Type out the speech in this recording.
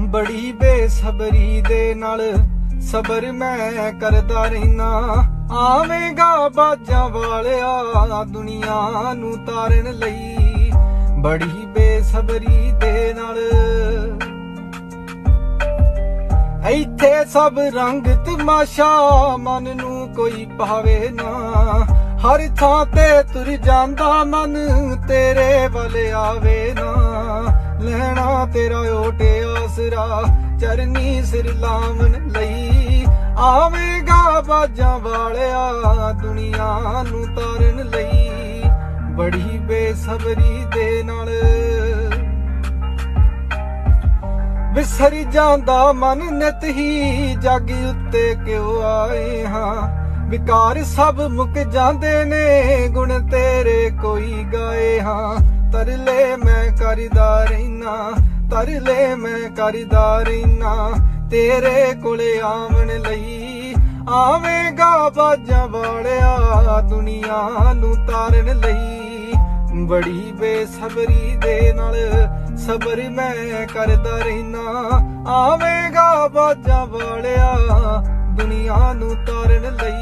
ਬੜੀ ਬੇਸਬਰੀ ਦੇ ਨਾਲ ਸਬਰ ਮੈਂ ਕਰਦਾ ਰਹਿਣਾ ਆਵੇਂਗਾ ਬਾਜਾਂ ਵਾਲਿਆ ਦੁਨੀਆ ਨੂੰ ਤਾਰਨ ਲਈ। ਬੜੀ ਬੇਸਬਰੀ ਦੇ ਨਾਲ। ਇੱਥੇ ਸਭ ਰੰਗ ਤਮਾਸ਼ਾ ਮਨ ਨੂੰ ਕੋਈ ਪਾਵੇ ਨਾ। ਹਰ ਥਾਂ ਤੇ ਤੁਰ ਜਾਂਦਾ ਮਨ ਤੇਰੇ ਵੱਲ ਆਵੇ ਨਾ। ਲੈਣਾ ਤੇਰਾ ਓਟੇ ਆਸਰਾ, ਚਰਨੀ ਸਿਰ ਲਾਵਣ ਲਈ। ਆਵੇਂਗਾ ਬਾਜਾਂ ਵਾਲਿਆ ਦੁਨੀਆ ਨੂੰ ਤਾਰਨ ਲਈ। ਬੜੀ ਬੇਸਬਰੀ ਦੇ ਨਾਲ। ਵਿਸਰ ਜਾਂਦਾ ਮਨ ਨਿਤ ਹੀ, ਜੱਗ ਉੱਤੇ ਕਿਉ ਆਏ ਹਾਂ? ਵਿਕਾਰ ਸਭ ਮੁੱਕ ਜਾਂਦੇ ਨੇ, ਗੁਣ ਤੇਰੇ ਕੋਈ ਗਾਏ ਹਾਂ। ਤਰਲੇ ਮੈਂ ਕਰਦਾ ਰਹਿਣਾ ਤਰਲੇ ਮੈਂ ਕਰਦਾ ਰਹਿਣਾ ਤੇਰੇ ਕੋਲੇ ਆਵਣ ਲਈ। ਆਵੇਂਗਾ ਬਾਜਾਂ ਵਾਲਿਆ ਦੁਨੀਆ ਨੂੰ ਤਾਰਨ ਲਈ। ਬੜੀ ਬੇਸਬਰੀ ਦੇ ਨਾਲ ਸਬਰ ਮੈਂ ਕਰਦਾ ਰਹਿਣਾ ਆਵੇਂਗਾ ਬਾਜਾਂ ਵਾਲਿਆ ਦੁਨੀਆ ਨੂੰ ਤਾਰਨ ਲਈ।